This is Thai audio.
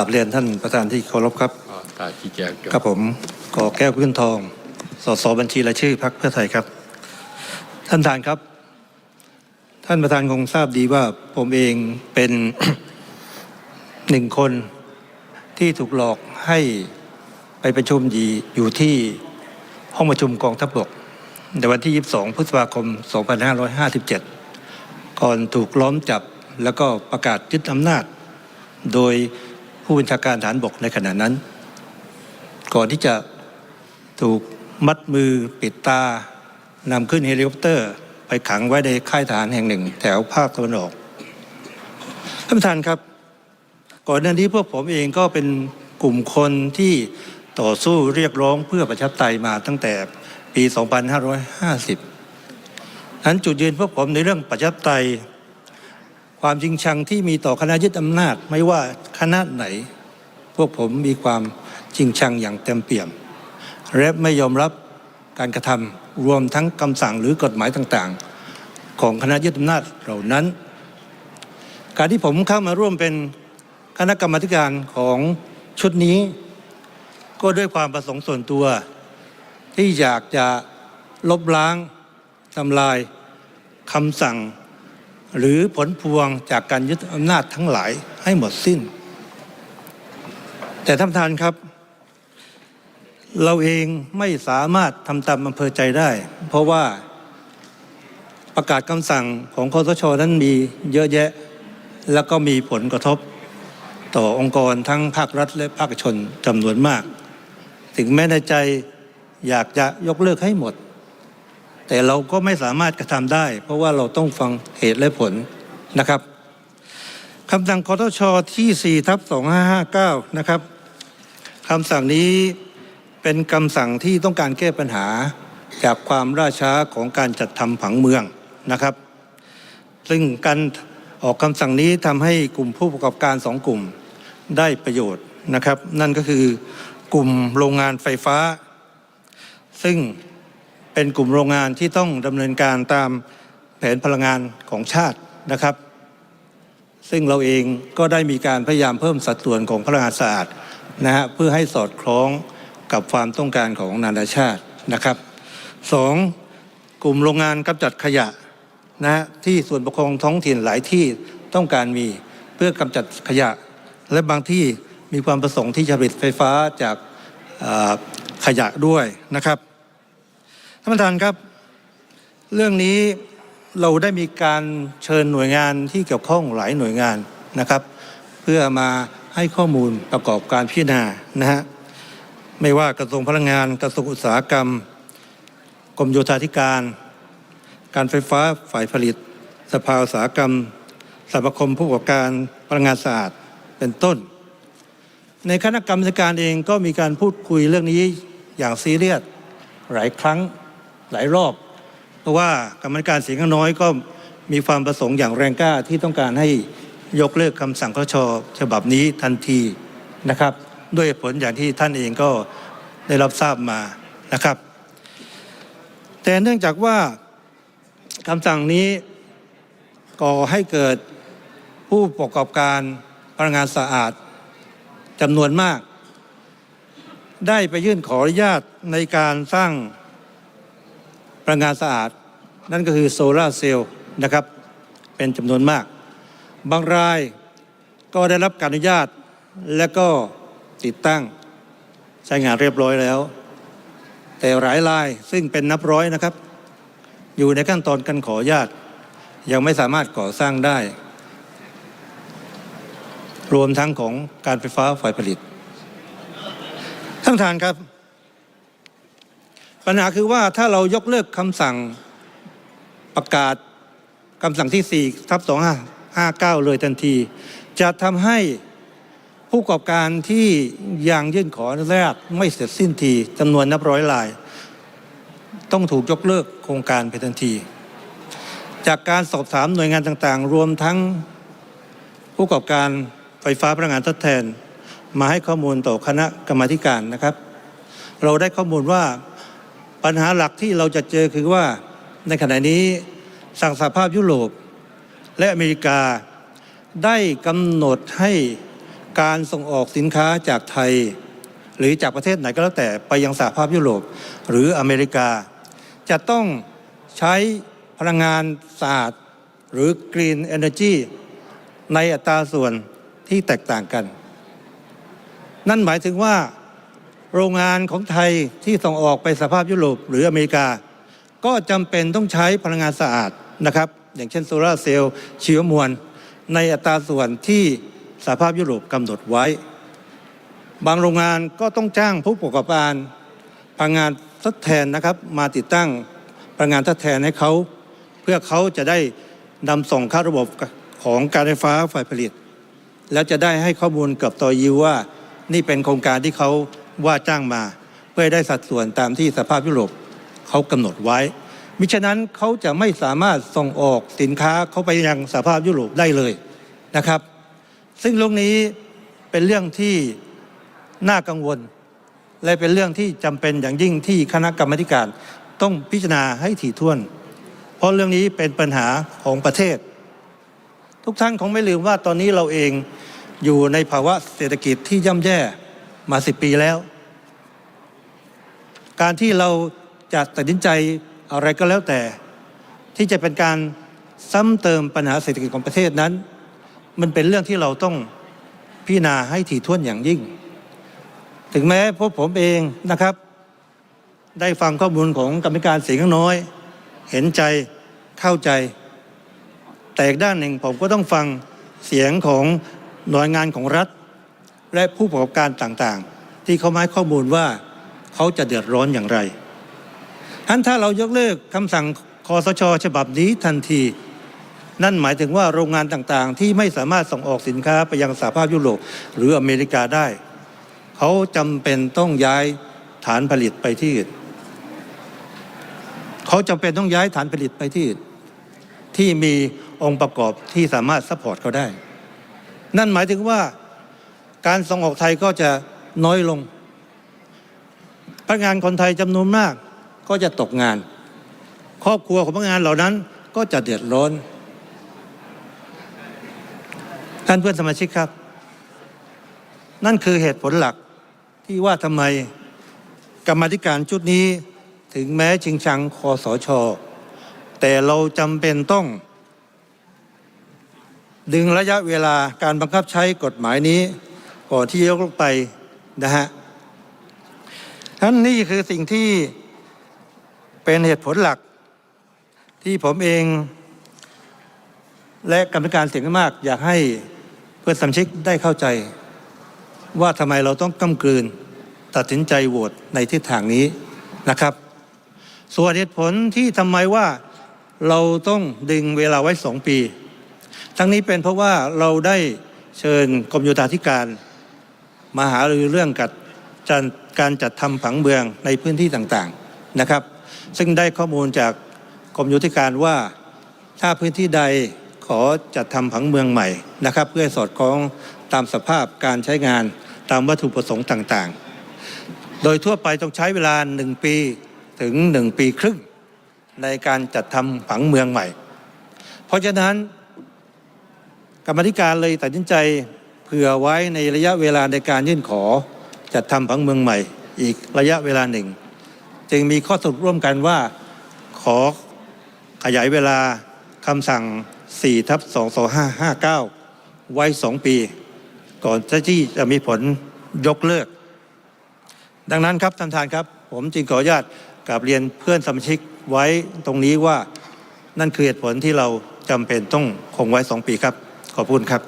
กราบเรียนท่านประธานที่เคารพครับอ่าการชี้แจงเกี่ยวครับผมก่อแก้วพื้นทอง สสบัญชีรายชื่อพรรคเพื่อไทยครับ ท่านประธานครับ ท่านประธานคงทราบดีว่าผมเองเป็นหนึ่งคนที่ถูกหลอกให้ไปประชุมดีอยู่ที่ห้องประชุมกองทัพบกในวันที่ 22 พฤษภาคม 2557 ก่อนถูกล้อมจับแล้วก็ประกาศยึดอำนาจ โดย ผู้บัญชาการฐานบกในขณะนั้น ก่อนที่จะถูกมัดมือปิดตานำขึ้นเฮลิคอปเตอร์ ไปขังไว้ในค่ายทหารแห่งหนึ่ง แถวภาคตะวันออกท่านประธานครับ ก่อนหน้านี้พวกผมเองก็เป็นกลุ่มคนที่ต่อสู้เรียกร้องเพื่อประชาธิปไตยมาตั้งแต่ปี 2550 นั้นจุดยืนพวกผมในเรื่องประชาธิปไตย ความจริงชังที่มีต่อคณะยึดอำนาจไม่ว่าคณะไหน พวกผมมีความจริงชังอย่างเต็มเปี่ยม และไม่ยอมรับการกระทำรวมทั้งคำสั่งหรือกฎหมายต่างๆ ของคณะยึดอำนาจเหล่านั้น การที่ผมเข้ามาร่วมเป็นคณะกรรมาธิการของชุดนี้ ก็ด้วยความประสงค์ส่วนตัว ที่อยากจะลบล้างทำลายคำสั่ง หรือผลพวงจากการยึดอำนาจทั้งหลายให้หมดสิ้น แต่ท่านประธานครับ เราเองไม่สามารถทำตามอำเภอใจได้ เพราะว่าประกาศคำสั่งของคอสชนั้นมีเยอะแยะ แล้วก็มีผลกระทบ ต่อองค์กรทั้งภาครัฐและภาคชนจำนวนมาก ถึงแม้ในใจอยากจะยกเลิกให้หมด แต่เราก็ไม่สามารถกระทำได้ เพราะว่าเราต้องฟังเหตุและผลนะครับคำสั่งคอทชที่4ทับ2559 นะครับคำสั่งนี้เป็นคำสั่งที่ต้องการแก้ปัญหาจากความล่าช้าของการจัดทำผังเมืองนะครับ ซึ่งการออกคำสั่งนี้ทำให้กลุ่มผู้ประกอบการสองกลุ่มได้ประโยชน์นะครับ นั่นก็คือกลุ่มโรงงานไฟฟ้า ซึ่ง เป็นกลุ่มโรงงานที่ต้องดำเนินการตามแผนพลังงานของชาตินะครับ ซึ่งเราเองก็ได้มีการพยายามเพิ่มสัดส่วนของพลังงานสะอาดนะฮะเพื่อให้สอดคล้องกับความต้องการของนานาชาตินะครับสองกลุ่มโรงงานกำจัดขยะนะฮะที่ส่วนปกครองท้องถิ่นหลายที่ต้องการมีเพื่อกำจัดขยะ และบางที่มีความประสงค์ที่จะผลิตไฟฟ้าจากขยะด้วยนะครับานประธานครับ เรื่องนี้เราได้มีการเชิญหน่วยงานที่เกี่ยวข้องหลายหน่วยงานนะครับ เพื่อมาให้ข้อมูลประกอบการพิจารณานะฮะไม่ว่ากระทรวงพลังงานกระทรวงอุตสาหกรรมกรมโยธาธิการ การไฟฟ้าฝ่ายผลิต สภาอุตสาหกรรมสมาคมผู้ประกอบการพลังงานสะอาดเป็นต้น ในคณะกรรมการเองก็มีการพูดคุยเรื่องนี้อย่างซีเรียสหลายครั้ง หลายรอบ เพราะว่ากรรมการเสียงข้างน้อยก็มีความประสงค์อย่างแรงกล้าที่ต้องการให้ยกเลิกคำสั่งคชฉบับนี้ทันทีนะครับ ด้วยผลอย่างที่ท่านเองก็ได้รับทราบมานะครับ แต่เนื่องจากว่าคำสั่งนี้ก่อให้เกิดผู้ประกอบการพลังงานสะอาดจำนวนมาก ได้ไปยื่นขออนุญาตในการสร้าง พลังงานสะอาด นั่นก็คือโซลาเซลล์นะครับ เป็นจำนวนมาก บางรายก็ได้รับการอนุญาตและก็ติดตั้งใช้งานเรียบร้อยแล้ว แต่หลายรายซึ่งเป็นนับร้อยนะครับ อยู่ในขั้นตอนการขออนุญาต ยังไม่สามารถก่อสร้างได้ รวมทั้งของการไฟฟ้าฝ่ายผลิตท่านประธานครับ ปัญหาคือว่าถ้าเรายกเลิกคำสั่งประกาศคำสั่งที่ 4 ทับ 2559 เลยทันที จะทำให้ผู้ประกอบการที่ยังยื่นขออนุญาตไม่เสร็จสิ้นทีจำนวนนับร้อยราย ต้องถูกยกเลิกโครงการไปทันที จากการสอบถามหน่วยงานต่างๆ รวมทั้งผู้ประกอบการไฟฟ้าพลังงานทดแทน มาให้ข้อมูลต่อคณะกรรมาการนะครับ เราได้ข้อมูลว่า ปัญหาหลักที่เราจะเจอคือว่าในขณะนี้สั่งสหภาพยุโรป และอเมริกาได้กำหนดให้การส่งออกสินค้าจากไทย หรือจากประเทศไหนก็แล้วแต่ไปยังสหภาพยุโรปหรืออเมริกา จะต้องใช้พลังงานสะอาดหรือ Green Energy ในอัตราส่วนที่แตกต่างกัน นั่นหมายถึงว่า โรงงานของไทยที่ส่งออกไปสภาพยุโรปหรืออเมริกา ก็จำเป็นต้องใช้พลังงานสะอาดนะครับ อย่างเช่นโซลาเซลล์ชีวมวล ในอัตราส่วนที่สภาพยุโรปกำหนดไว้ บางโรงงานก็ต้องจ้างผู้ประกอบการพลังงานทดแทนนะครับ มาติดตั้งพลังงานทดแทนให้เขาเพื่อเขาจะได้นำส่งเข้าระบบของการไฟฟ้าฝ่ายผลิต แล้วจะได้ให้ข้อมูลกับต่อยิวว่านี่เป็นโครงการที่เขา ว่าจ้างมา เพื่อได้สัดส่วนตามที่สภาพยุโรปเขากำหนดไว้ มิฉะนั้นเขาจะไม่สามารถส่งออกสินค้าเข้าไปยังสภาพยุโรปได้เลยนะครับ ซึ่งเรื่องนี้เป็นเรื่องที่น่ากังวล และเป็นเรื่องที่จำเป็นอย่างยิ่งที่คณะกรรมการต้องพิจารณาให้ถี่ถ้วน เพราะเรื่องนี้เป็นปัญหาของประเทศ ทุกท่านคงไม่ลืมว่าตอนนี้เราเองอยู่ในภาวะเศรษฐกิจที่ย่ำแย่ มาสิบปีแล้ว การที่เราจะตัดสินใจอะไรก็แล้วแต่ ที่จะเป็นการซ้ำเติมปัญหาเศรษฐกิจของประเทศนั้น มันเป็นเรื่องที่เราต้องพิจารณาให้ถี่ถ้วนอย่างยิ่ง ถึงแม้พวกผมเองนะครับ ได้ฟังข้อมูลของกรรมการเสียงข้างน้อย เห็นใจเข้าใจ แต่อีกด้านหนึ่งผมก็ต้องฟังเสียงของหน่วยงานของรัฐ และผู้ประกอบการต่างๆ ที่เขามาให้ข้อมูลว่าเขาจะเดือดร้อนอย่างไรทันถ้าเรายกเลิกคำสั่งคอสชฉบับนี้ทันที นั่นหมายถึงว่าโรงงานต่างๆ ที่ไม่สามารถส่งออกสินค้าไปยังสหภาพยุโรปหรืออเมริกาได้ เขาจำเป็นต้องย้ายฐานผลิตไปที่อื่นเขาจำเป็นต้องย้ายฐานผลิตไปที่อื่นที่มีองค์ประกอบที่สามารถซัพพอร์ตเขาได้ นั่นหมายถึงว่า การส่งออกไทยก็จะน้อยลง พนักงานคนไทยจำนวนมากก็จะตกงาน ครอบครัวของพนักงานเหล่านั้นก็จะเดือดร้อน ท่านเพื่อนสมาชิกครับ นั่นคือเหตุผลหลักที่ว่าทำไมกรรมธิการชุดนี้ถึงแม้ชิงชังคอสชแต่เราจำเป็นต้อง ดึงระยะเวลาการบังคับใช้กฎหมายนี้ ก่อนที่ยกลงไปนะฮะท่านนี่คือสิ่งที่เป็นเหตุผลหลัก ที่ผมเอง และกรรมการเสียงข้างมาก อยากให้เพื่อนสมาชิกได้เข้าใจ ว่าทำไมเราต้องก้ากลืน ตัดสินใจโหวตในทิศทางนี้นะครับ ส่วนเหตุผลที่ทำไมว่าเราต้องดึงเวลาไว้สองปี ทั้งนี้เป็นเพราะว่าเราได้เชิญกรมโยธาธิการ มาหารือเรื่องกัดจัดการจัดทำผังเมืองในพื้นที่ต่างๆนะครับ ซึ่งได้ข้อมูลจากกรมโยธาธิการว่าถ้าพื้นที่ใดขอจัดทำผังเมืองใหม่นะครับ เพื่อสอดคล้องตามสภาพการใช้งานตามวัตถุประสงค์ต่างๆ โดยทั่วไปต้องใช้เวลา 1 ปีถึง 1 ปีครึ่ง ในการจัดทำผังเมืองใหม่ เพราะฉะนั้นกรรมธิการเลยตัดสินใจ เผื่อไว้ในระยะเวลาในการยื่นขอจัดทำผังเมืองใหม่ อีกระยะเวลาหนึ่ง จึงมีข้อสรุปร่วมกันว่าขอขยายเวลาคำสั่ง 4 ทับ 22559 ไว้ 2 ปี ก่อนที่จะมีผลยกเลิก ดังนั้นครับท่านประธานครับ ผมจึงขออนุญาตกราบเรียนเพื่อนสมาชิกไว้ตรงนี้ว่านั่นคือเหตุผลที่เราจำเป็นต้องคงไว้ 2 ปีครับ ขอบคุณครับ